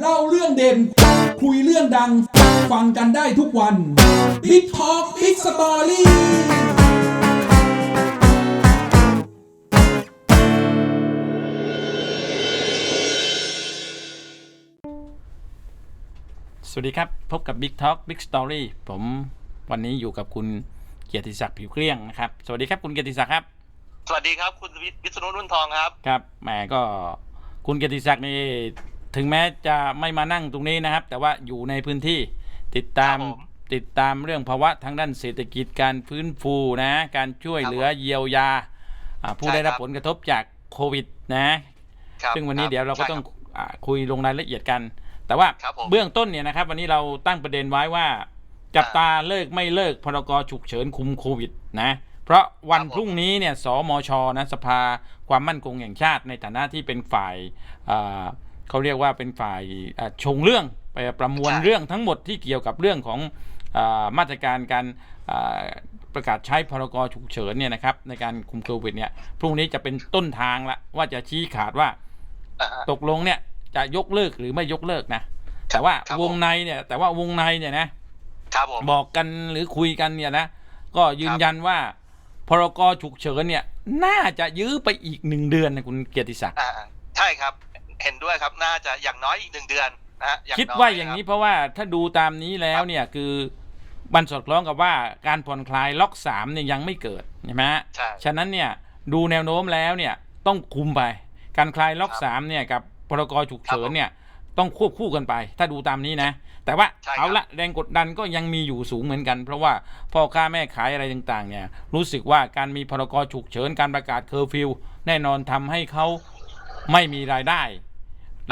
เล่าเรื่องเด่น คุยเรื่องดัง ฟังกันได้ทุกวัน Big Talk Big Story สวัสดีครับ พบกับ Big Talk Big Story ผมวันนี้อยู่กับคุณเกียรติศักดิ์ผิวเกลี้ยงนะครับ สวัสดีครับคุณเกียรติศักดิ์ครับ สวัสดีครับ คุณวิษณุนุ่นทองครับ ครับแหมก็คุณเกียรติศักดิ์นี่ ถึงแม้จะไม่มานั่งตรงนี้นะครับ แต่ว่าอยู่ในพื้นที่ติดตามครับผมติดตามเรื่องภาวะทางด้านเศรษฐกิจการฟื้นฟูนะ การช่วยเหลือเยียวยาอ่าผู้ใช่ได้รับครับ ผลกระทบจากโควิดนะ ครับซึ่งวันนี้คบเดี๋ยวเราก็ใช่ต้องคบอาคุยลงรายละเอียดกัน แต่ว่าครับผมเบื้องต้นเนี่ยนะครับ วันนี้เราตั้งประเด็นไว้ว่า จับตาเลิกไม่เลิกพรกฉุกเฉินคุมโควิดนะ เพราะวันครับผม พรุ่งนี้เนี่ยสมชนะสภาความมั่นคงแห่งชาติในฐานะที่เป็นฝ่ายอ่า เขาเรียกว่าเป็นฝ่ายอ่าชงเรื่องไปประมวลเรื่องทั้งหมดที่เกี่ยวกับเรื่องของอามาตรการการอ่าประกาศใช้พรกฉุกเฉินเนี่ยนะครับในการคุมโควิดเนี่ยพรุ่งนี้จะเป็นต้นทางละว่าจะชี้ขาดว่าอ่าฮะตกลงเนี่ยจะยกเลิกหรือไม่ยกเลิกนะแต่ว่าครับวผมงในเนี่ยแต่ว่าวงในเนี่ยนะครับผมบอกกันหรือคุยกันเนี่ยนะก็ยืนยันว่าพรกฉุกเฉินเนี่ยน่าจะยื้อไปอีกหนึ่งเดือนนะคุณเกียรติศักดิ์อ่าใช่ครับ เห็นด้วยครับน่าจะอย่างน้อยอีกหนึ่งเดือนนะฮะคิดน้ว่าอย่างนี้นี้เพราะว่าถ้าดูตามนี้แล้วเนี่ยคือมันสอดคล้องกับว่าการผ่อนคลายล็อกสามเนี่ยยังไม่เกิดใช่ไหมฮะ ใช่ ฉะนั้นเนี่ยดูแนวโน้มแล้วเนี่ยต้องคุมไป การคลายล็อกครับสามเนี่ยกับพรกฉุกเฉินครับผมเนี่ยต้องควบคู่กันไป ถ้าดูตามนี้นะ แต่ว่าใช่ครับ เอาละแรงกดดันก็ยังมีอยู่สูงเหมือนกัน เพราะว่าพ่อค้าแม่ขายอะไรต่างๆเนี่ยรู้สึกว่าการมีพรกฉุกเฉินการประกาศเคอร์ฟิวแน่นอนทำให้เขาไม่มีรายได้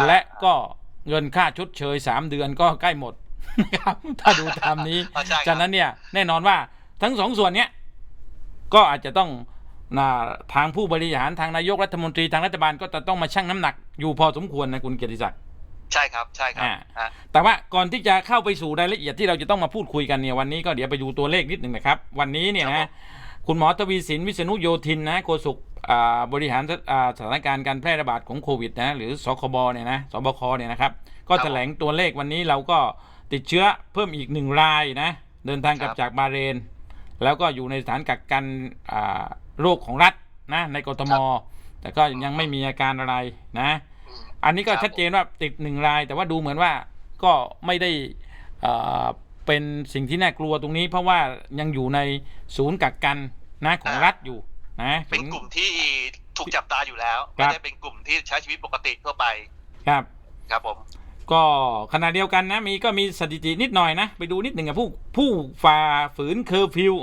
และก็เงินค่าชดเชย3เดือนก็ใกล้หมดนะครับถ้าดูตามนี้อ่าใช่ครับ ฉะนั้นเนี่ยแน่นอนว่าทั้งสองส่วนเนี้ยก็อาจจะต้องนะทางผู้บริหารทางนายกรัฐมนตรีทางรัฐบาลก็จะต้องมาชั่งน้ำหนักอยู่พอสมควรนะคุณเกียรติศักดิ์ ใช่ครับ ใช่ครับอ่าอ่าแต่ว่าก่อนที่จะเข้าไปสู่รายละเอียดที่เราจะต้องมาพูดคุยกันเนี่ยวันนี้ก็เดี๋ยวไปดูตัวเลขนิดหนึ่งนะครับ วันนี้เนี่ยครับผนะม คุณหมอทวีสินวิษณุโยธินนะโฆษกอ่าบริหารสอ่าสถานการณ์การแพร่ระบาดของโควิดนะหรือสคบเนี่ยนะสบคเนี่ยนะครับ ก็แถลงตัวเลขวันนี้เราก็ติดเชื้อเพิ่มอีกหนึ่งรายนะ เดินทางกลับครับจากบาห์เรน แล้วก็อยู่ในสถานกักกันอ่าโรคของรัฐนะในกทม แต่ก็ยังไม่มีอาการอะไรนะอืมอันนี้ก็ครับชัดเจนว่าติดหนึ่งราย แต่ว่าดูเหมือนว่าก็ไม่ได้ เอ่อเป็นสิ่งที่น่ากลัวตรงนี้ เพราะว่ายังอยู่ในศูนย์กักกันนะของรัฐอยู่นะเป็นกลุ่มที่ถูกจับตาอยู่แล้วครัไม่บได้เป็นกลุ่มที่ใช้ชีวิตปกติทั่วไปครับครับผมก็ขณะเดียวกันนะมีก็มีสถิตินิดหน่อยนะ ไปดูนิดหนึ่งกับผู้ผู้ฝ่าฝืนเคอร์ฟิว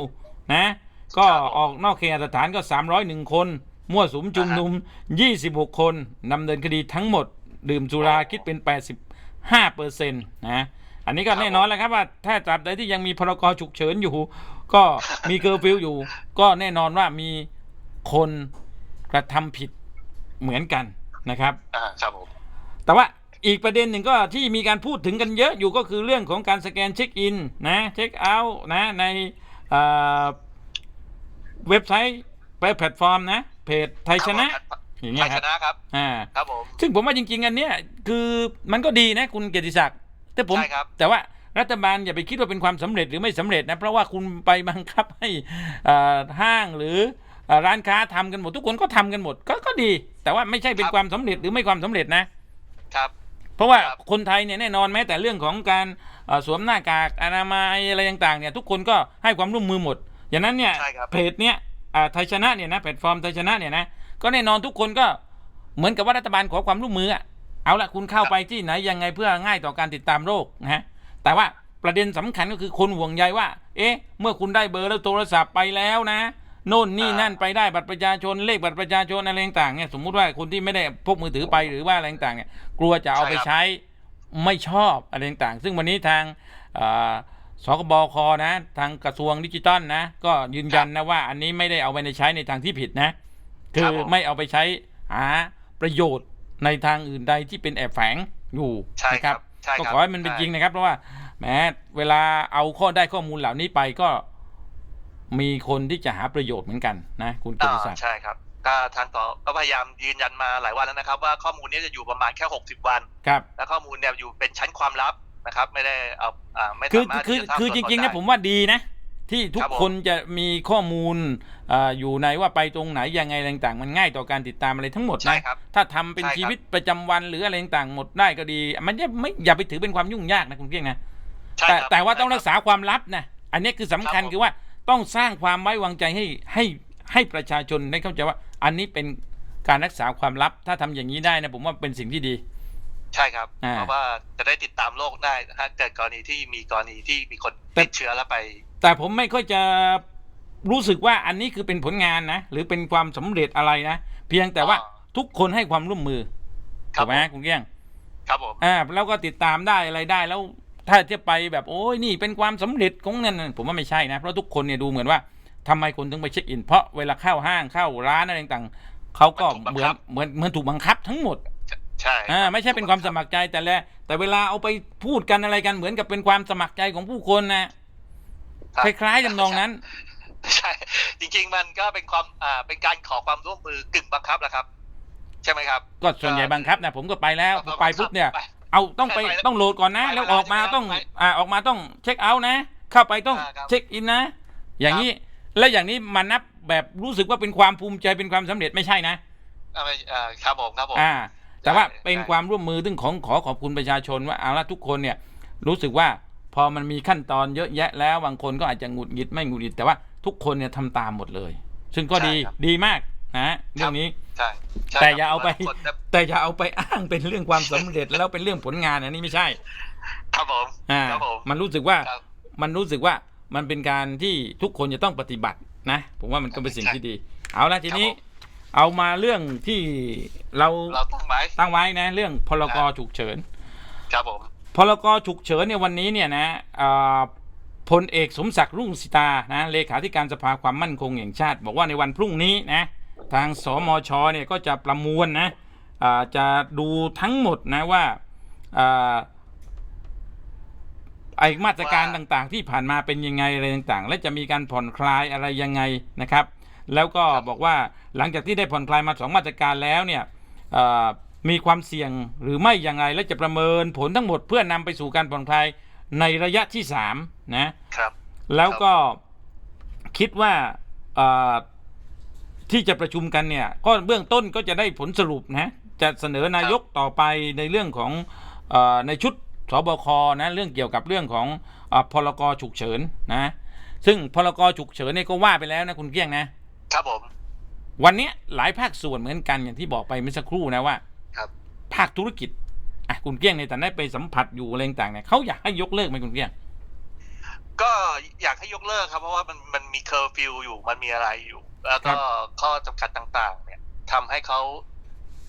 นะก็ออกนอกเขตสถานก็ 301 คน มั่วสุมจุมนุม 26 คนนำเนินคดีทั้งหมด ดื่มสุราคิดเป็น 85เปอร์เซ็นต์นะ อันนี้ก็แน่นอนแล้วครับว่าถ้าตราบใดที่ยังมีพรกฉุกเฉินอยู่ ก็มีเคอร์ฟิวอยู่ ก็แน่นอนว่ามีคนกระทำผิดเหมือนกันนะครับอ่าครับผมแต่ว่าอีกประเด็นหนึ่งก็ที่มีการพูดถึงกันเยอะอยู่ก็คือเรื่องของการสแกนเช็คอินนะเช็คเอาท์นะในเอ่อเว็บไซต์ไปแพลตฟอร์มนะเพจไทยชนะอย่างไทเงี้ยยคชรับนะครับอ่าครับผมซึ่งผมว่าจริง ๆ อันเนี้ยคือมันก็ดีนะคุณเกียรติศักดิ์ แต่ผม ใช่ครับ แต่ว่ารัฐบาลอย่าไปคิดว่าเป็นความสำเร็จหรือไม่สำเร็จนะ เพราะว่าคุณไปบังคับให้เอ่อห้างหรือเอ่อร้านค้าทำกันหมด ทุกคนก็ทำกันหมดก็ก็ดี แต่ว่าไม่ใช่เป็นความสำเร็จหรือไม่ความสำเร็จนะ ครับ เพราะว่าครับ คนไทยเนี่ยแน่นอนแม้แต่เรื่องของการเอ่อสวมหน้ากากอนามัยอะไรต่างๆเนี่ยทุกคนก็ให้ความร่วมมือหมด อย่างนั้นเนี่ยใช่ครับ เพจเนี่ยอ่าไทยชนะเนี่ยนะแพลตฟอร์มไทยชนะเนี่ยนะก็แน่นอนทุกคนก็เหมือนกับว่ารัฐบาลขอความร่วมมืออะ เอาละคุณเข้าไปที่ไหนยังไงเพื่อง่ายต่อการติดตามโรคนะฮะแต่ว่าประเด็นสำคัญก็คือคนห่วงใยว่า เอ๊ะ เมื่อคุณได้เบอร์แล้วโทรศัพท์ไปแล้วนะ โน่นนี่นั่นไปได้บัตรประชาชนเลขบัตรประชาชนอะไรต่างๆเนี่ยสมมุติว่าคนที่ไม่ได้พกมือถือไปหรือว่าอะไรต่างๆเนี่ยกลัวจะเอาไปใช่ครับใช้ไม่ชอบอะไรต่างๆซึ่งวันนี้ทางเอ่อสคบคนะ ทางกระทรวงดิจิทัลนะ ก็ยืนยันนะว่า อันนี้ไม่ได้เอาไปในใช้ในทางที่ผิดนะ คืครัอบผมไม่เอาไปใช้หาประโยชน์ ในทางอื่นใดที่เป็นแอบแฝงอยู่ใช่นะคครัรับบใช่ครับก็ขอให้มันเป็นใช่จริงนะครับ เพราะว่าแหมเวลาเอาข้อได้ข้อมูลเหล่านี้ไปก็มีคนที่จะหาประโยชน์เหมือนกันนะคุณกิอ่าติศักดิ์ใช่ครับก็ทางต่อก็พยายามยืนยันมาหลายวันแล้วนะครับ ว่าข้อมูลนี้จะอยู่ประมาณแค่ 60 วันครับและข้อมูลเนี่ยอยู่เป็นชั้นความลับนะครับ ไม่ได้เอาอ่าไม่คือสามารถคือที่จะทำคือจริงๆนะได้ผมว่าดีนะ ที่ทุคกรับผม คนจะมีข้อมูลอ่าอยู่ในว่าไปตรงไหนยังไงอะไรต่างๆ มันง่ายต่อการติดตามอะไรทั้งหมดใช่นะครับ ถ้าทำเป็นใช่ครับ ชีวิตประจำวันหรืออะไรต่างๆหมดได้ก็ดี มันจะไม่อย่าไปถือเป็นความยุ่งยากนะคุณเกี้ยงนะ ใช่แต่ครับแต่ว่าต้องใช่ครับกษาความลับนะ อันนี้คือสำคัญครับผม คือว่าต้องสร้างความไว้วางใจให้ให้ให้ประชาชนได้เข้าใจว่า อันนี้เป็นการรักษาความลับ ถ้าทำอย่างนี้ได้นะผมว่าเป็นสิ่งที่ดี ใช่ครับ อ่าเพราะว่าจะได้ติดตามโรคได้ถ้าเกิดกรณีที่มีกรณีที่มีคนแต่ ติดเชื้อแล้วไป แต่ผมไม่ค่อยจะรู้สึกว่าอันนี้คือเป็นผลงานนะ หรือเป็นความสำเร็จอะไรนะ เพียงแต่ว่าอ๋อทุกคนให้ความร่วมมือครัถูบกไหมผมคุณเกี้ยง ครับผมอ่าแล้วก็ติดตามได้อะไรได้แล้วถ้าจะไปแบบโอ้ยนี่เป็นความสำเร็จของนั่นนะผมว่าไม่ใช่นะ เพราะทุกคนเนี่ยดูเหมือนว่าทำไมคนถึงไปเช็คอิน เพราะเวลาเข้าห้างเข้าร้านอะไรต่างๆเขาก็เหมือนเหมือนเหมือนถูกบังคับทั้งหมดใช่อ่าไม่ใช่เป็นความสมัครใจแต่ละแต่เวลาเอาไปพูดกันอะไรกันเหมือนกับเป็นความสมัครใจของผู้คนนะ คล้ายๆจำนองนั้น ใช่ จริง ๆ มันก็เป็นความอ่าเป็นการขอความร่วมมือกึ่งบังคับแหละครับ ใช่ไหมครับ ก็ส่วนใหญ่บังคับนะผมก็ไปแล้วก็ไปปุ๊บเนี่ยไปเอาต้องไปไปไปต้องโหลดก่อนนะไปแล้วไปออกมาไปต้องไปอ่าออกมาต้องเช็คเอาท์นะ เข้าไปต้องอ่าครับเช็คอินนะ อย่างนี้และอย่างนี้มันนับแบบรู้สึกว่าเป็นความภูมิใจเป็นความสำเร็จไม่ใช่นะอ่าไม่อ่าครับผมครับผมอ่า แต่ว่าใช่เป็นใช่ความร่วมมือซึ่งของขอขอบคุณประชาชนว่าเอาละทุกคนเนี่ยรู้สึกว่า พอมันมีขั้นตอนเยอะแยะแล้วบางคนก็อาจจะหงุดหงิดไม่หงุดหงิดแต่ว่าทุกคนเนี่ยทำตามหมดเลย ซึ่งก็ดีดีมากนะเรื่องนี้ใช่ใช่แต่ครับอย่าเอาไปคนจะแต่อย่าเอาไปอ้างเป็นเรื่องความสำเร็จแล้วเป็นเรื่องผลงานอันนี้ไม่ใช่ ครับผมอ่าครับผมมันรู้สึกว่าครับมันรู้สึกว่ามันเป็นการที่ทุกคนจะต้องปฏิบัตินะ ผมว่ามันก็เป็นสิ่งที่ดี เอาละทีนี้ครับผมเอามาเรื่องที่เราเราตั้งไว้ตั้งไว้นะ เรื่องพลกครับฉุกเฉิน ครับผม พลกฉุกเฉินเนี่ยวันนี้เนี่ยนะพลเอกสมศักดิ์รุ่งสิตานะเลขาธิการสภาความมั่นคงแห่งชาติ บอกว่าในวันพรุ่งนี้นะทางสมชเนี่ยก็จะประมวลนะจะดูทั้งหมดนะว่าไอมาตรการต่างๆ ที่ผ่านมาเป็นยังไงอะไรต่างๆ และจะมีการผ่อนคลายอะไรยังไงนะครับ แล้วก็บอกว่าหลังจากที่ได้ผ่อนคลายมาสองมาตรการแล้วเนี่ย มีความเสี่ยงหรือไม่อย่างไรและจะประเมินผลทั้งหมดเพื่อนำไปสู่การผ่อนคลายในระยะที่สามนะครับ แล้วก็คิดว่าเอ่อที่จะประชุมกันเนี่ยก็เบื้องต้นก็จะได้ผลสรุปนะจะเสนอนายกต่อไปในเรื่องของเออในชุดสบคนะเรื่องเกี่ยวกับเรื่องของเออพลกฉุกเฉินนะซึ่งพลกฉุกเฉินเนี่ยก็ว่าไปแล้วนะคุณเกี้ยงนะ ครับผม วันเนี้ยหลายภาคส่วนเหมือนกันอย่างที่บอกไปเมื่อสักครู่นะว่าครับ ภาคธุรกิจอะคุณเกี้ยงในแต่ได้ไปสัมผัสอยู่อะไรต่างๆเนี่ยเขาอยากให้ยกเลิกไหมคุณเกี้ยง ก็อยากให้ยกเลิกครับ เพราะว่ามันมันมีเคอร์ฟิวอยู่มันมีอะไรอยู่ แล้วครัก็บข้อจำกัดต่าง ๆ เนี่ยทำให้เขา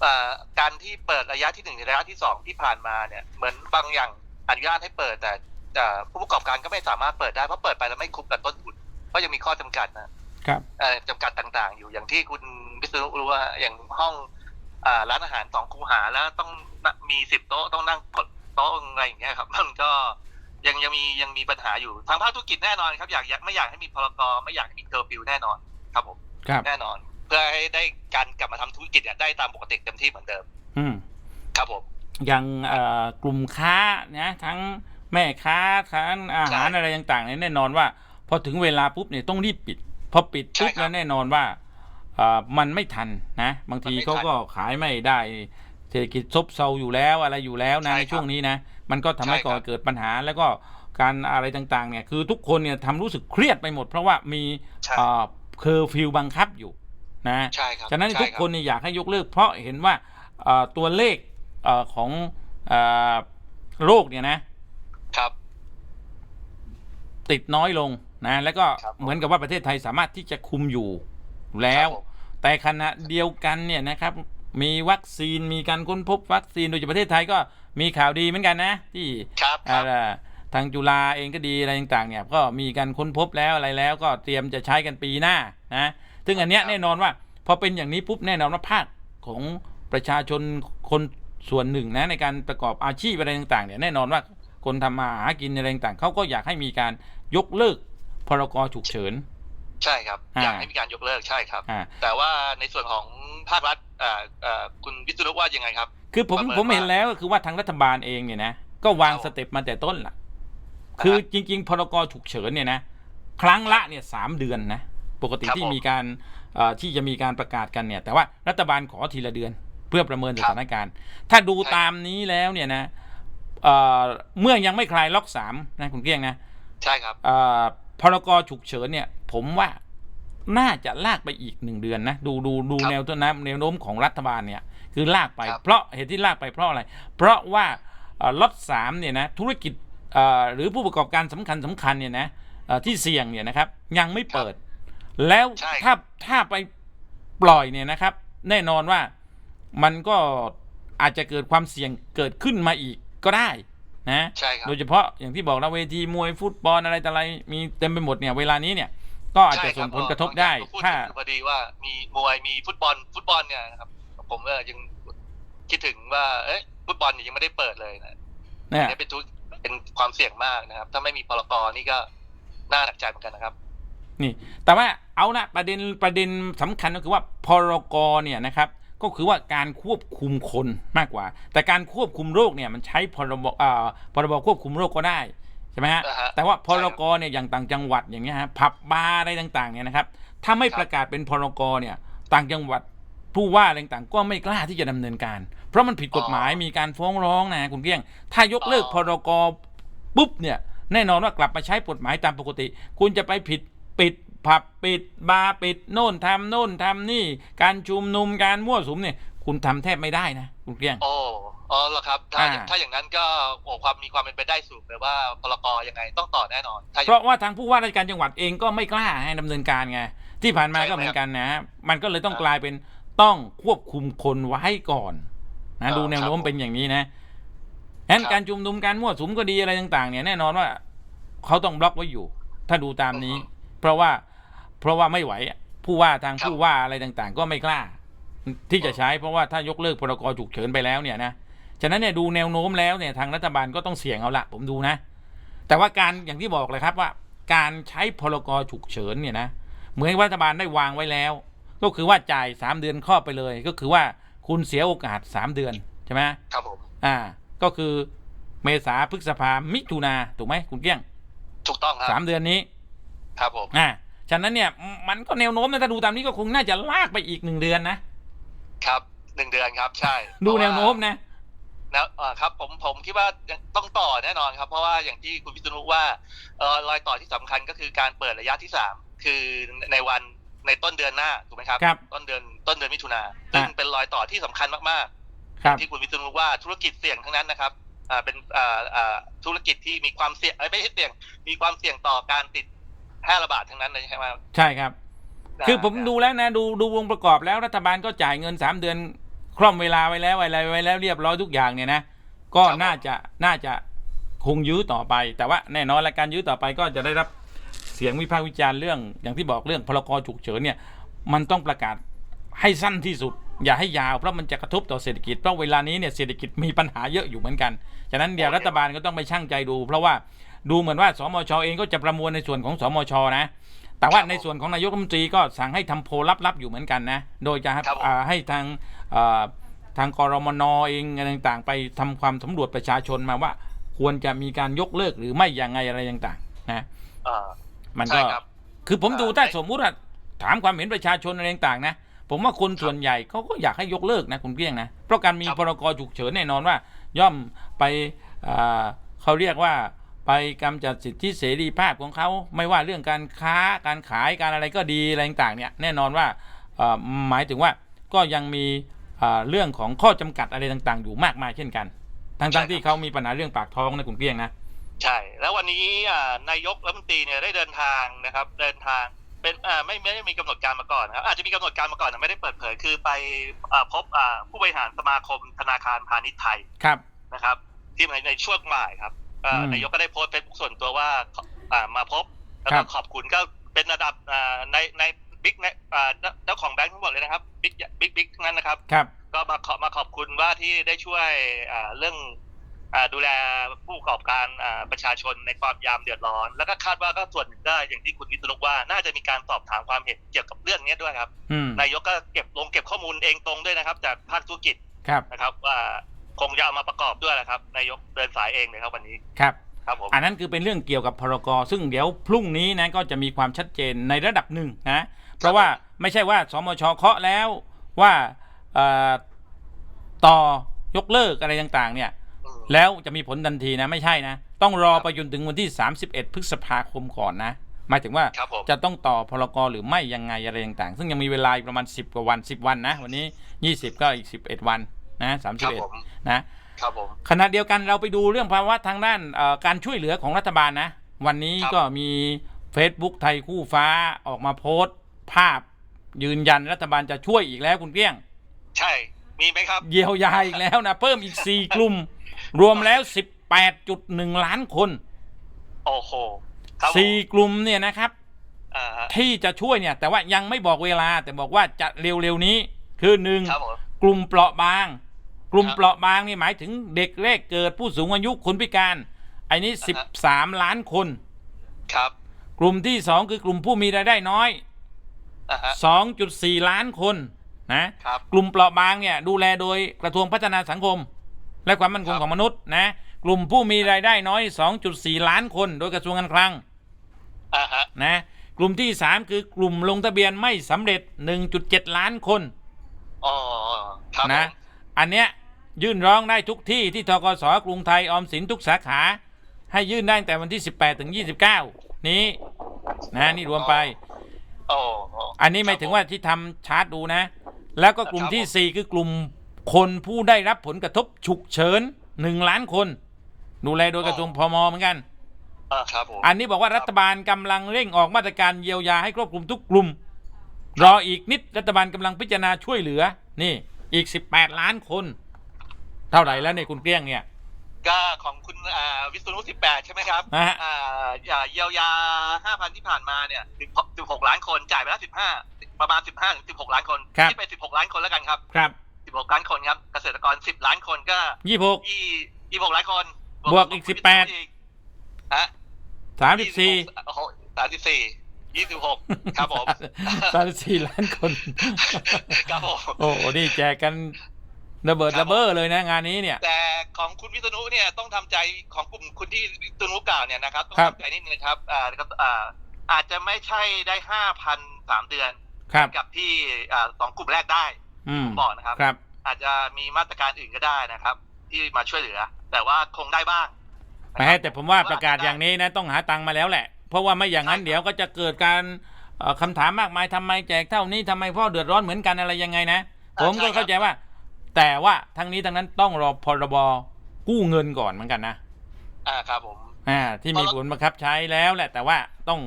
อ่าการที่เปิดระยะที่หนึ่งในระยะที่สองที่ผ่านมาเนี่ย เหมือนบางอย่างอนุญาตให้เปิดแต่แต่ผู้ประกอบการก็ไม่สามารถเปิดได้เพราะเปิดไปแล้วไม่คุ้มกับต้นทุนเพราะยังมีข้อจำกัดนะครับเอ่อจำกัดต่างๆ อยู่อย่างที่คุณพิษณุรู้ว่าอย่างห้องอ่า ร้านอาหารสองคูหาแล้วต้องนั่งมีสิบโต๊ะต้องนั่งโต๊ะอะไรอย่างเงี้ยครับ มันก็ยังยังมียังมีปัญหาอยู่ทางภาคธุรกิจแน่นอนครับอยากอยากไม่อยากให้มีพรกไม่อยากให้มีเคอร์ฟิวแน่นอนครับผมครับแน่นอน เพื่อให้ได้การกลับมาทำธุรกิจเนี่ยได้ตามปกติเต็มที่เหมือนเดิม อืมครับผมอย่างเอ่อกลุ่มค้านะทั้งแม่ค้าทั้งอาหารใช่อะไรต่างๆเนี่ยแน่นอนว่า พอถึงเวลาปุ๊บเนี่ยต้องรีบปิด พอปิดปุ๊บใช่ครับแล้วแน่นอนว่าเอ่อ มันไม่ทันนะ บางทีมันไม่ทันเขาก็ขายไม่ได้เศรษฐกิจซบเซาอยู่แล้วอะไรอยู่แล้วนะใช่ในครับช่วงนี้นะ มันก็ทำให้ใช่ครับก่อเกิดปัญหาแล้วก็การอะไรต่างๆเนี่ยคือทุกคนเนี่ยทำรู้สึกเครียดไปหมด เพราะว่ามีใช่เคอร์ฟิวบังคับอยู่นะใช่ครับฉะนั้นใช่ทุกรับคนเนี่ยอยากให้ยกเลิก เพราะเห็นว่าเอ่อตัวเลขเออของเออโรคเนี่ยนะครับ ติดน้อยลงนะ แล้วก็ครับเหมือนกับว่าประเทศไทยสามารถที่จะคุมอยู่แล้วครับผม แต่ขณะเดียวกันเนี่ยนะครับมีวัคซีนมีการค้นพบวัคซีนโดยเฉพาะประเทศไทยก็มีข่าวดีเหมือนกันนะ ที่ครับครับอ่าทางจุฬาเองก็ดีอะไรต่างๆเนี่ยก็มีการค้นพบแล้วอะไรแล้ว ก็เตรียมจะใช้กันปีหน้านะซึ่งอันเนี้ยครับแน่นอนว่า พอเป็นอย่างนี้ปุ๊บแน่นอนว่าภาคของประชาชนคนส่วนหนึ่งนะในการประกอบอาชีพอะไรต่างๆเนี่ยแน่นอนว่าคนทำมาหากินอะไรต่างๆเขาก็อยากให้มีการยกเลิกพรกฉุกเฉิน ใช่ครับอ่าอยากให้มีการยกเลิกใช่ครับอ่าแต่ว่าในส่วนของภาครัฐอ่าอ่าคุณวิศนุว่ายังไงครับ คือผมประเมินผมเห็นว่าแล้วก็คือว่าทางรัฐบาลเองเนี่ยนะ ก็วางครับสเต็ปมาแต่ต้นล่ะอ่าคือจริง ๆ พรกฉุกเฉินเนี่ยนะ ครั้งละเนี่ยสามเดือนนะ ปกติครับที่ผมมีการเอ่อที่จะมีการประกาศกันเนี่ย แต่ว่ารัฐบาลขอทีละเดือนเพื่อประเมินสครับถานการณ์ ถ้าดูใช่ครับตามนี้แล้วเนี่ยนะเอ่อเมื่อยังไม่คลายล็อกสามนะคุณเกลี้ยงนะ ใช่ครับเอ่อพรกฉุกเฉินเนี่ย ผมว่าน่าจะลากไปอีกหนึ่งเดือนนะ ดูดูดูครับแนวต้นน้ำแนวโน้มของรัฐบาลเนี่ย คือลากไปครับเพราะเหตุที่ลากไปเพราะอะไร เพราะว่าเอ่อล็อตสามเนี่ยนะธุรกิจเอ่อหรือผู้ประกอบการสำคัญสำคัญเนี่ยนะเอ่อที่เสี่ยงเนี่ยนะครับ ยังไม่เปิด แล้วใช่ถ้าถ้าไปปล่อยเนี่ยนะครับ แน่นอนว่ามันก็อาจจะเกิดความเสี่ยงเกิดขึ้นมาอีกก็ได้นะใช่ครับโดยเฉพาะอย่างที่บอกแล้วเวทีมวยฟุตบอลอะไรต่ออะไรมีเต็มไปหมดเนี่ยเวลานี้เนี่ย ก็อาจจะส่งผลกระทบได้พูดถ้าถึงพอดีว่ามีมวยมีฟุตบอลฟุตบอลเนี่ยนะครับผมก็ยังคิดถึงว่า เอ๊ะฟุตบอลเนี่ยยังไม่ได้เปิดเลยนะเนี่ยเนี่ยเป็นทุกเป็นความเสี่ยงมากนะครับ ถ้าไม่มีพลกรนี่ก็น่าหนักใจเหมือนกันนะครับ นี่ แต่ว่าเอาละประเด็นประเด็นสำคัญก็คือว่าพรกเนี่ยนะครับก็คือว่าการควบคุมคนมากกว่า แต่การควบคุมโรคเนี่ยมันใช้พรบอ่าพรบควบคุมโรคก็ได้ใช่ไหมฮะ อ่าฮะแต่ว่าพใช่รครับกเนี่ยอย่างต่างจังหวัดอย่างเงี้ยฮะผับบาร์อะไรต่างๆเนี่ยนะครับ ถ้าไม่ครับประกาศเป็นพรกเนี่ย ต่างจังหวัดผู้ว่าอะไรต่างๆก็ไม่กล้าที่จะดำเนินการ เพราะมันผิดกฎหมายมีการฟ้องร้องนะคุณเกี้ยง ถ้ายกเลิกพรกปุ๊บเนี่ยแน่นอนว่ากลับมาใช้กฎหมายตามปกติ คุณจะไปผิดปิดผับปิดบาร์ปิดโน่นทำโน่นทำนี่ การชุมนุมการมั่วสุมเนี่ยคุณทำแทบไม่ได้นะคุณเกี้ยง โอ้ อ๋อเหรอครับถ้าอ่า ถ้าอย่างนั้นก็โอ้ความมีความเป็นไปได้สูงเลยว่าพลกรยังไงต้องต่อแน่นอนถ้าอย่าเพง ราะว่าทางผู้ว่าราชการจังหวัดเองก็ไม่กล้าให้ดำเนินการไงที่ผ่านมาใช่ก็เหมือนกันนะมันก็เลยต้องครับกลายเป็นต้องควบคุมคนไว้ก่อนนะอ่าดูแนวโน้มครับเป็นอย่างนี้นะงั้นครับ การชุมนุมการมั่วสุมก็ดีอะไรต่าง ๆ เนี่ยแน่นอนว่าเขาต้องบล็อกไว้อยู่ ถ้าดูตามนี้ เพราะว่าเพราะว่าไม่ไหวอะผู้ว่าทางครับผู้ว่าอะไรต่างๆ ก็ไม่กล้า ที่จะใช้เพราะว่าถ้ายกเลิกพรกฉุกเฉินไปแล้วเนี่ยนะ ฉะนั้นเนี่ยดูแนวโน้มแล้วเนี่ยทางรัฐบาลก็ต้องเสี่ยงเอาละผมดูนะ แต่ว่าการอย่างที่บอกเลยครับว่าการใช้พรกฉุกเฉินเนี่ยนะเหมือนรัฐบาลได้วางไว้แล้ว ก็คือว่าจ่ายสามเดือนครอบไปเลย ก็คือว่าคุณเสียโอกาสสามเดือนใช่ไหมครับผมอ่า ก็คือเมษาพฤษภามิถุนาถูกไหมคุณเกี้ยง ถูกต้องครับสามเดือนนี้ ครับผมอ่าฉะนั้นเนี่ยมันก็แนวโน้มนะถ้าดูตามนี้ก็คงน่าจะลากไปอีกหนึ่งเดือนนะครับหนึ่งเดือนครับ ใช่ ดูเพราะแนวโน้มว่า นะนะอ่าครับผมผมคิดว่ายังต้องต่อแน่นอนครับ เพราะว่าอย่างที่คุณพิษณุว่าเอ่อรอยต่อที่สำคัญก็คือการเปิดระยะที่สามคือในวันในต้นเดือนหน้าถูกไหมครับครับต้นเดือนต้นเดือนมิถุนาซึ่งอะเป็นรอยต่อที่สำคัญมากครับๆที่คุณพิษณุว่าธุรกิจเสี่ยงทั้งนั้นนะครับอ่าเป็นอ่าอ่าธุรกิจที่มีความเสี่ยงเอ้ยไม่ใช่เสี่ยง มีความเสี่ยงต่อการติดแพร่ระบาดทั้งนั้นเลยใช่ไหมครับใช่ครับ คือผมนะดูแล้วนะดูดูวงประกอบแล้วรัฐบาลก็จ่ายเงินสามเดือน คล่อมเวลาไว้แล้วอะไรไว้แล้วเรียบร้อยทุกอย่างเนี่ยนะก็ครับผมน่าจะน่าจะคงยื้อต่อไป แต่ว่าแน่นอนและการยื้อต่อไปก็จะได้รับเสียงวิพากษ์วิจารณ์เรื่อง อย่างที่บอกเรื่องพรกฉุกเฉินเนี่ยมันต้องประกาศให้สั้นที่สุด อย่าให้ยาวเพราะมันจะกระทบต่อเศรษฐกิจเพราะเวลานี้เนี่ยเศรษฐกิจมีปัญหาเยอะอยู่เหมือนกันฉะนั้นเดี๋ยวรัฐบาลก็ต้องไปชั่งใจดู เพราะว่าดูเหมือนว่าสมชเองก็จะประมวลในส่วนของสมชนะ แต่ว่าในส่วนของนายกรัฐมนตรีก็สั่งให้ทำโพลลับๆอยู่เหมือนกันนะ โดยจะให้ครับผมอ่าให้ทางอ่าทางกรมนเองอะไรต่างๆ ไปทำความสำรวจประชาชนมาว่า ควรจะมีการยกเลิกหรือไม่ยังไงอะไรต่างๆนะอ่ามันใช่ก็ครับคือผมอ่าดูถ้าในสมมุติว่าถามความเห็นประชาชนอะไรต่างๆนะผมว่าคนส่วนใหญ่เขาก็อยากให้ยกเลิกนะคุณเกลี้ยงนะเพราะการมีครับพรกฉุกเฉินแน่นอนว่า ย่อมไปอ่าเขาเรียกว่า ไปกำจัดสิทธิเสรีภาพของเขา ไม่ว่าเรื่องการค้าการขายการอะไรก็ดีอะไรต่างๆเนี่ยแน่นอนว่าเอ่อหมายถึงว่าก็ยังมีอ่าเรื่องของข้อจำกัดอะไรต่างๆ อยู่มากมายเช่นกัน ทั้งใช่ครับๆที่เขามีปัญหาเรื่องปากท้องนะคุณเกลี้ยงนะใช่ แล้ววันนี้อ่านายกรัฐมนตรีเนี่ยได้เดินทางนะครับ เดินทางเป็นอ่าไม่ไม่ได้มีกำหนดการมาก่อนนะครับอาจจะมีกำหนดการมาก่อนแต่ไม่ได้เปิดเผยคือไปอ่าพบอ่าผู้บริหารสมาคมธนาคารพาณิชย์ไทยครับนะครับ ที่ในในช่วงบ่ายครับ อ่าอืมนายกก็ได้โพสต์เฟซบุ๊กส่วนตัวว่าอ่ามาพบแล้วครัก็บขอบคุณก็เป็นระดับอ่าในในบิ๊กอ่าเจ้าของแบงค์ทั้งหมดเลยนะครับบิ๊กบิ๊กบิ๊กทั้งนั้นนะครับครับ ก็มาขอมาขอบคุณว่าที่ได้ช่วยอ่าเรื่องอ่าดูแลผู้ประกอบการอ่าประชาชนในความยามเดือดร้อน แล้วก็คาดว่าก็ส่วนหนึ่งก็อย่างที่คุณวิศนุว่า น่าจะมีการสอบถามความเห็นเกี่ยวกับเรื่องนี้ด้วยครับอืมนายกก็เก็บลงเก็บข้อมูลเองตรงด้วยนะครับ จากภาคธุรกิจครับนะครับว่า คงจะเอามาประกอบด้วยนะครับนายกเดินสายเองเลยครับวันนี้ครับครับผมอันนั้นคือเป็นเรื่องเกี่ยวกับพรกซึ่งเดี๋ยวพรุ่งนี้นะก็จะมีความชัดเจนในระดับหนึ่งนะเพราะว่าไม่ใช่ว่าสมชเคาะแล้วว่าเอ่อต่อยกเลิกอะไรต่างๆ เนี่ยอืมแล้วจะมีผลทันทีนะไม่ใช่นะ ต้องรอครับไปจนถึงวันที่ 31 พฤษภาคมก่อนนะหมายถึงว่าครับผมจะต้องต่อพรกหรือไม่ยังไงอะไรต่างๆ ซึ่งยังมีเวลาอีกประมาณ 10 กว่าวัน 10 วันนะ วันนี้ 20 ก็อีก 11 วัน นะครับผม31นะครับผมขณะเดียวกันเราไปดูเรื่องภาวะทางด้านเอ่อการช่วยเหลือของรัฐบาลนะ วันนี้ครับก็มี Facebook ไทยคู่ฟ้าออกมาโพสต์ ภาพยืนยันรัฐบาลจะช่วยอีกแล้วคุณเกี้ยง ใช่ มีไหมครับ เยียวยาอีกแล้วนะ เพิ่มอีก4กลุ่ม รวมแล้ว18.1ล้านคน โอ้โหครับผม4กลุ่มเนี่ยนะครับอ่าฮะที่จะช่วยเนี่ย แต่ว่ายังไม่บอกเวลาแต่บอกว่าจะเร็วๆนี้ คือหนึ่งครับผมกลุ่มเปราะบาง กลุ่มครับเปราะบางนี่หมายถึงเด็กแรกเกิดผู้สูงอายุคนพิการไอ้นี้ อ่าฮะ 13 ล้านคน ครับกลุ่มที่ 2 คือกลุ่มผู้มีรายได้น้อย อ่าฮะ2.4 ล้านคนนะ ครับ กลุ่มเปราะบางเนี่ยดูแลโดยกระทรวงพัฒนาสังคม และความมั่นคงครับ ของมนุษย์นะกลุ่มผู้มีรายได้น้อย 2.4 ล้านคน โดยกระทรวงการคลังอ่าฮะนะกลุ่มที่ 3 คือกลุ่มลงทะเบียนไม่สำเร็จ 1.7 ล้านคนอ๋อครับนะผมอันเนี้ย ยื่นร้องได้ทุกที่ที่ทกสกรุงไทยออมสินทุกสาขา ให้ยื่นได้ตั้งแต่วันที่ 18 ถึง 29 นี้นะนี่รวมไปโอ้อันนี้หมายถึงว่าที่ทำชาร์ตดูนะ แล้วก็กลุ่มที่ 4 คือกลุ่มคนผู้ได้รับผลกระทบฉุกเฉิน1ล้านคน ดูแลโดยกระทรวงพมเหมือนกันอ่าครับผมอันนี้บอกว่ารัฐบาลกำลังเร่งออกมาตรการเยียวยาให้ครอบคลุมทุกกลุ่ม รออีกนิดรัฐบาลกำลังพิจารณาช่วยเหลือ นี่อีก 18 ล้านคน เท่าไหร่แล้วเนี่ยคุณเกลี้ยงเนี่ย ก็ของคุณอ่าวิศนุสิบแปดใช่ไหมครับนะฮะ อ่าอย่าเยียวยาห้าพันที่ผ่านมาเนี่ยถึงสิบหกล้านคนจ่ายไปแล้วสิบห้าประมาณสิบห้าถึงสิบหกล้านคนครับที่ไปสิบหกล้านคนแล้วกันครับครับสิบหกล้านคนครับเกษตรกรสิบล้านคนก็26ยี่ยี่หกล้านคนบวกอีกคุณวิษณุ18 อีกฮะ34โอ้โหสามสิบสี่ยี่สิบหกครับผม34ล้านคน ครับผม โอ้โหนี่แจกกัน ระเบิดระเบ้อเลยนะงานนี้เนี่ย แต่ของคุณวิษณุเนี่ยต้องทำใจของกลุ่มคุณที่วิษณุกล่าวเนี่ยนะครับต้องครับทำใจนิดนึงนะครับอ่าแล้วก็อ่าอาจจะไม่ใช่ได้ห้าพันสามเดือนครับกับที่อ่าสองกลุ่มแรกได้อืมบอกนะครับครับอาจจะมีมาตรการอื่นก็ได้นะครับ ที่มาช่วยเหลือ แต่ว่าคงได้บ้างแหมแต่ผมว่าประกาศอย่างนี้นะต้องหาตังค์มาแล้วแหละ เพราะว่าไม่อย่างนั้นเดี๋ยวก็จะเกิดการเอ่อคำถามมากมายทำไมแจกเท่านี้ทำไมพ่อเดือดร้อนเหมือนกันอะไรยังไงนะ ผมก็เข้าใจว่า แต่ว่าทั้งนี้ทั้งนั้นต้องรอพรบกู้เงินก่อนเหมือนกันนะอ่าครับผมอ่าที่มีผลบังคับใช้แล้วแหละ แต่ว่าต้อง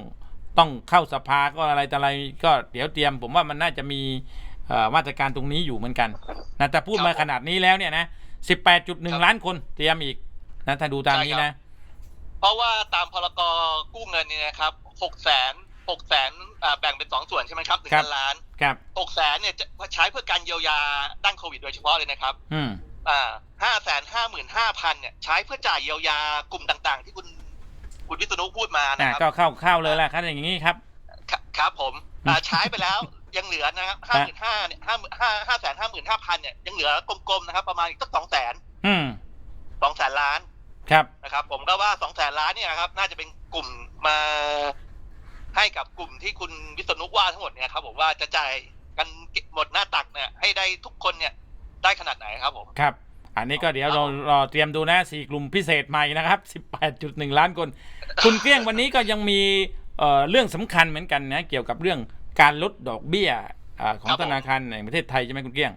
ต้องเข้าสภาก็อะไรแต่อะไรก็เดี๋ยวเตรียม ผมว่ามันน่าจะมีเอ่อมาตรการตรงนี้อยู่เหมือนกันนะแต่พูดมาขนาดนี้แล้วเนี่ยนะ18.1ล้านคนเตรียมอีกนะถ้าดูตามนี้นะ เพราะว่าตามพรกกู้เงินเนี่ยนะครับหกแสน หกแสนแบ่งเป็นสองส่วนใช่ไหมครับหนึ่งครับพันล้านครับหกแสนเนี่ยจะใช้เพื่อการเยียวยาด้านโควิดโดยเฉพาะเลยนะครับ อืมอ่าห้าแสนห้าหมื่นห้าพันเนี่ยใช้เพื่อจ่ายเยียวยากลุ่มต่าง ๆ ที่คุณคุณวิษณุพูดมานะอ่าครับก็เข้าเข้าเลยแหละครับอย่างนี้ครับ ครับครับผมอ่าใช้ไปแล้วยังเหลือนะครับห้าหมื่นห้าเนี่ยห้าห้าห้าแสนห้าหมื่นห้าพันเนี่ยยังเหลือกลมๆนะครับ ประมาณอีกสักสองแสนอืมสองแสนล้านครับนะครับ ผมก็ว่าสองแสนล้านเนี่ยนะครับ น่าจะเป็นกลุ่มมา ให้กับกลุ่มที่คุณวิษณุว่าทั้งหมดเนี่ยครับผมว่าจะจ่ายกันหมดหน้าตักเนี่ยให้ได้ทุกคนเนี่ยได้ขนาดไหนครับผมครับ อันนี้ก็เดี๋ยวเรารอเตรียมดูนะสี่กลุ่มพิเศษใหม่นะครับ18.1 ล้านคน คุณเกลี้ยงวันนี้ก็ยังมีเอ่อเรื่องสำคัญเหมือนกันนะเกี่ยวกับเรื่องการลดดอกเบี้ยอ่าของธนาคารแห่งประเทศไทยใช่ไหมคุณเกลี้ยง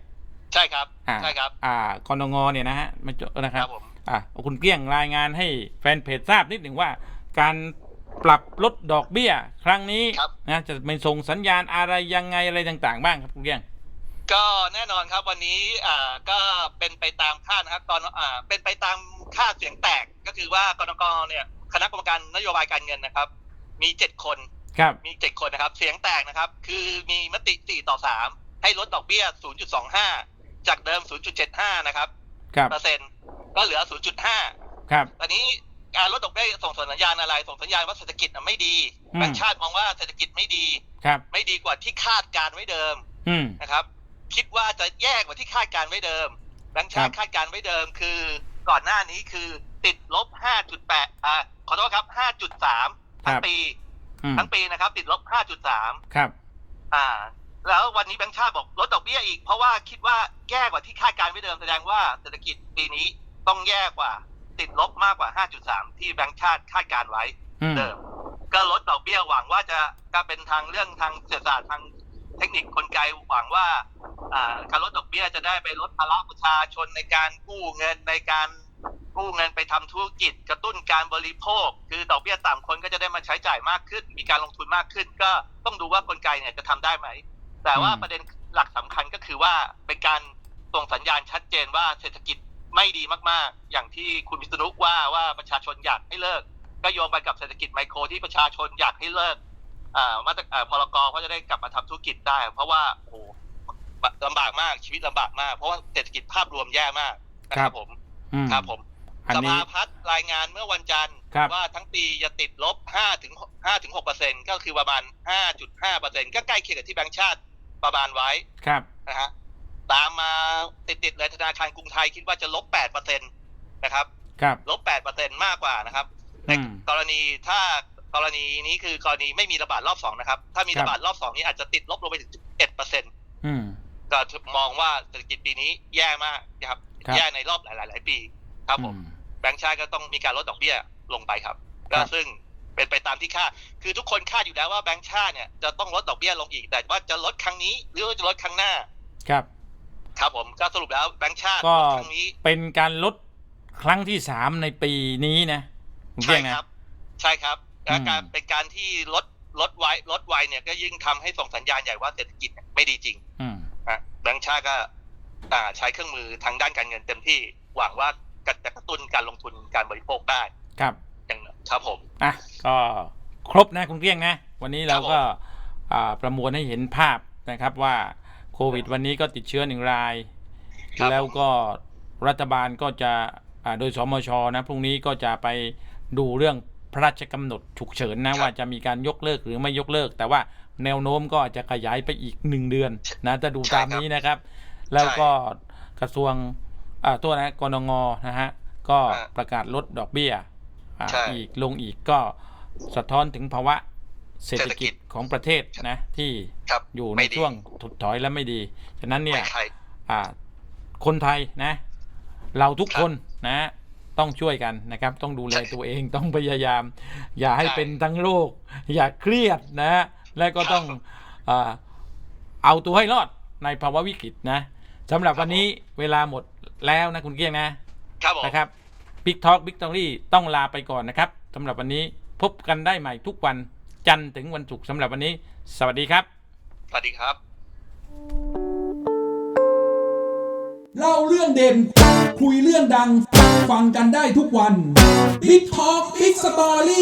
ใช่ครับอ่าใช่ครับอ่ากนงเนี่ยนะฮะไม่จบนะคครัรับบผมอ่าคุณเกลี้ยงรายงานให้แฟนเพจทราบนิดหนึ่งว่าการ ปรับลดดอกเบี้ย ครั้งนี้ครับ นะจะเป็นส่งสัญญาณอะไรยังไงอะไรต่างๆ บ้างครับคุณเกลี้ยง ก็แน่นอนครับวันนี้อ่าก็เป็นไปตามคาดนะครับตอนอ่าเป็นไปตามคาดเสียงแตกก็คือว่ากนกเนี่ยคณะกรรมการนโยบายการเงินนะครับ มีเจ็ดคนครับ มีเจ็ดคนนะครับ เสียงแตกนะครับ คือมีมติสี่ต่อสามให้ลดดอกเบี้ย 0.25 จากเดิม 0.75 นะครับครับ เปอร์เซ็นต์ก็เหลือ 0.5 ครับ ตอนนี้ การลดดอกเบี้ยส่งสัญญาณอะไร ส่งสัญญาณว่าเศรษฐกิจน่ะไม่ดีอืมแบงก์ชาติมองว่าเศรษฐกิจไม่ดี ครับ ไม่ดีกว่าที่คาดการไว้เดิมอืมนะครับ คิดว่าจะแย่กว่าที่คาดการไว้เดิมแบงก์ชาติครับคาดการไว้เดิม คือก่อนหน้านี้คือติดลบ 5.8 อ่าขอโทษครับ 5.3 ทั้งปีอืมทั้งปีนะครับ ติดลบ 5.3 ครับ อ่า แล้ววันนี้แบงก์ชาติบอกลดดอกเบี้ยอีก เพราะว่าคิดว่าแย่กว่าที่คาดการไว้เดิมแสดงว่าเศรษฐกิจปีนี้ต้องแย่กว่า ติดลบมากกว่า 5.3 ที่แบงก์ชาติคาดการไว้อืมเดิม ก็ลดดอกเบี้ยหวังว่าจะก็เป็นทางเรื่องทางเศรษฐศาสตร์ทางเทคนิคกลไกหวังว่าอ่าการลดดอกเบี้ยจะได้ไปลดภาระประชาชนในการกู้เงินในการกู้เงินไปทำธุรกิจกระตุ้นการบริโภค คือดอกเบี้ยต่ำคนก็จะได้มาใช้จ่ายมากขึ้น มีการลงทุนมากขึ้น ก็ต้องดูว่ากลไกเนี่ยจะทำได้ไหม แต่ว่าอืมประเด็นหลักสำคัญก็คือว่าเป็นการส่งสัญญาณชัดเจนว่าเศรษฐกิจ ไม่ดีมากๆ อย่างที่คุณวิษณุว่าว่าประชาชนอยากให้เลิก ก็โยงไปกับเศรษฐกิจไมโครที่ประชาชนอยากให้เลิกอ่ามาตรอ่าพรกก็จะได้กลับมาทำธุรกิจได้ เพราะว่าโอ้โหลำบากมากชีวิตลำบากมาก เพราะว่าเศรษฐกิจภาพรวมแย่มากนะคครัรับบผมอืมครับผมอันสนี้ภาพัฒน์รายงานเมื่อวันจันทร์ครับว่าทั้งปีจะติดลบ5ถึง5ถึง6เปอร์เซ็นก็คือประมาณ 5.5เปอร์เซ็นก็ใกล้เคียงกับที่แบงก์ชาติประมาณไว้ครับนะฮะ ตามมาติดๆเลยธนาคารกรุงไทยคิดว่าจะลบ8เปอร์เซ็นนะครับครับลบ8เปอร์เซ็นมากกว่านะครับในอืมกรณีถ้ากรณีนี้คือกรณีไม่มีระบาดรอบสองนะครับ ถ้ามีครับระบาดรอบสองนี้อาจจะติดลบลงไปถึง1เปอร์เซ็นอืมก็มองว่าเศรษฐกิจปีนี้แย่มากนะครับครับแย่ในรอบหลาย ๆ หลายปี ครับผมอืมแบงก์ชาติก็ต้องมีการลดดอกเบี้ยลงไปครับครัก็บซึ่งเป็นไปตามที่คาดคือทุกคนคาดอยู่แล้วว่าแบงก์ชาติเนี่ยจะต้องลดดอกเบี้ยลงอีกแต่ว่าจะลดครั้งนี้หรือว่าจะลดครั้งหน้า ครับ ครับผมก็สรุปแล้วแบงก์ชาติก็ลดครั้งนี้เป็นการลดครั้งที่สามในปีนี้นะคุณใช่เพียงคนะรับ ใช่ครับและการอืมเป็นการที่ลดลดไว้ลดไวเนี่ยก็ยิ่งทำให้ส่งสัญญาณใหญ่ว่าเศรษฐกิจเนี่ยไม่ดีจริงอืมนะแบงก์ชาติก็อ่าใช้เครื่องมือทางด้านการเงินเต็มที่หวังว่าจะกระตุ้นการลงทุนการบริโภคได้ครับอย่างครับผมอะก็ครบนะคุณเกลี้ยงนะ วันนี้เราก็อ่าประมวลให้เห็นภาพนะครับว่า โควิด วันนี้ก็ติดเชื้อหนึ่งราย ครับ แล้วก็รัฐบาลก็จะอ่าโดยสมชนะพรุ่งนี้ก็จะไปดูเรื่องพระราชกำหนดฉุกเฉินนะว่าจะมีการยกเลิกหรือไม่ยกเลิก แต่ว่าแนวโน้มก็อาจจะขยายไปอีกหนึ่งเดือนนะถ้าดูตามนี้นะครับ แล้วก็กระทรวงอ่าตัวนะกรงนะฮะก็อ่าประกาศลดดอกเบี้ยอ่าใช่ อีกลงอีกก็สะท้อนถึงภาวะเศรษฐกิจเศรษฐกิจ ของประเทศนะที่ครับอยู่ในไม่ดีช่วงถดถอยและไม่ดี ฉะนั้นเนี่ยไม่ใครอ่าคนไทยนะ เราทุกครับคนนะต้องช่วยกันนะครับ ต้องดูแลใช่ตัวเองต้องพยายาม อย่าให้ใช่เป็นทั้งโรคอย่าเครียดนะ และก็ต้องครับอ่าเอาตัวให้รอดในภาวะวิกฤตนะสำหรับวันนี้เวลาหมดแล้วนะคุณเกี้ยงนะ ครับผมนะครับ Big Talk Big Story ต้องลาไปก่อนนะครับสำหรับวันนี้พบกันได้ใหม่ทุกวัน จันทร์ถึงวันศุกร์สำหรับวันนี้ สวัสดีครับ สวัสดีครับ เล่าเรื่องเด่น คุยเรื่องดัง ฟังกันได้ทุกวัน Big Talk Big Story